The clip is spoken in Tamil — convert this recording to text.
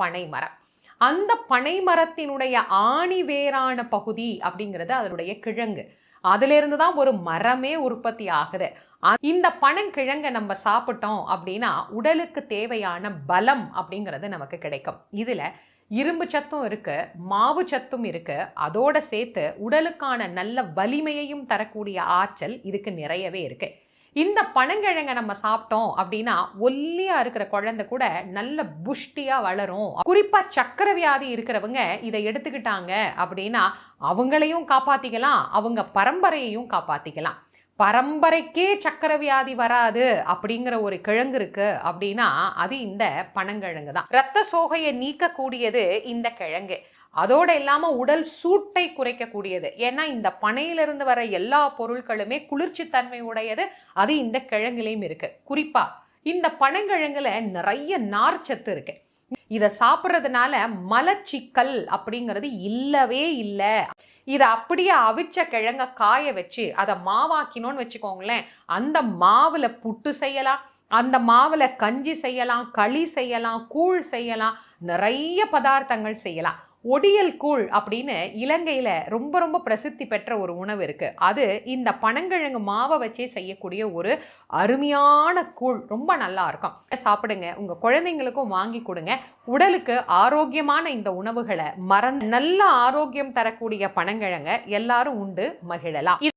பனை மரம் அந்த பனை மரத்தினுடைய ஆணி வேரான பகுதி அப்படிங்கிறது அதனுடைய கிழங்கு. அதிலிருந்து தான் ஒரு மரமே உற்பத்தி ஆகுது. இந்த பனங்கிழங்கை நம்ம சாப்பிட்டோம் அப்படின்னா உடலுக்கு தேவையான பலம் அப்படிங்கிறது நமக்கு கிடைக்கும். இதுல இரும்பு சத்தும் இருக்கு மாவு சத்தும் இருக்கு. அதோட சேர்த்து உடலுக்கான நல்ல வலிமையையும் தரக்கூடிய ஆற்றல் இதுக்கு நிறையவே இருக்கு. இந்த பனங்கிழங்கை நம்ம சாப்பிட்டோம் அப்படின்னா ஒல்லியா இருக்கிற குழந்தை கூட நல்ல புஷ்டியா வளரும். குறிப்பா சக்கர வியாதி இருக்கிறவங்க இதை எடுத்துக்கிட்டாங்க அப்படின்னா அவங்களையும் காப்பாத்திக்கலாம் அவங்க பரம்பரையையும் காப்பாத்திக்கலாம். பரம்பரைக்கே சக்கர வியாதி வராது அப்படிங்கிற ஒரு கிழங்கு இருக்கு அப்படின்னா அது இந்த பனங்கிழங்கு தான் ரத்த சோகையை நீக்கக்கூடியது இந்த கிழங்கு. அதோட இல்லாம உடல் சூட்டை குறைக்கக்கூடியது. ஏன்னா இந்த பனையிலிருந்து வர எல்லா பொருட்களுமே குளிர்ச்சி தன்மை உடையது. அது இந்த கிழங்குலையும் இருக்கு. குறிப்பா இந்த பனங்கிழங்குல நிறைய நார்ச்சத்து இருக்கு. இதை சாப்பிட்றதுனால மலச்சிக்கல் அப்படிங்கிறது இல்லவே இல்லை. இதை அப்படியே அவிச்ச கிழங்க காய வச்சு அதை மாவாக்கினோன்னு வச்சுக்கோங்களேன் அந்த மாவில் புட்டு செய்யலாம் அந்த மாவில் கஞ்சி செய்யலாம் களி செய்யலாம் கூழ் செய்யலாம் நிறைய பதார்த்தங்கள் செய்யலாம். ஒடியல் கூழ் அப்படின்னு இலங்கையில் ரொம்ப ரொம்ப பிரசித்தி பெற்ற ஒரு உணவு இருக்குது அது இந்த பனங்கிழங்கு மாவை வச்சே செய்யக்கூடிய ஒரு அருமையான கூழ். ரொம்ப நல்லா இருக்கும். சாப்பிடுங்க. உங்கள் குழந்தைங்களுக்கும் வாங்கி கொடுங்க. உடலுக்கு ஆரோக்கியமான இந்த உணவுகளை மறந்து நல்ல ஆரோக்கியம் தரக்கூடிய பனங்கிழங்க எல்லாரும் உண்டு மகிழலாம்.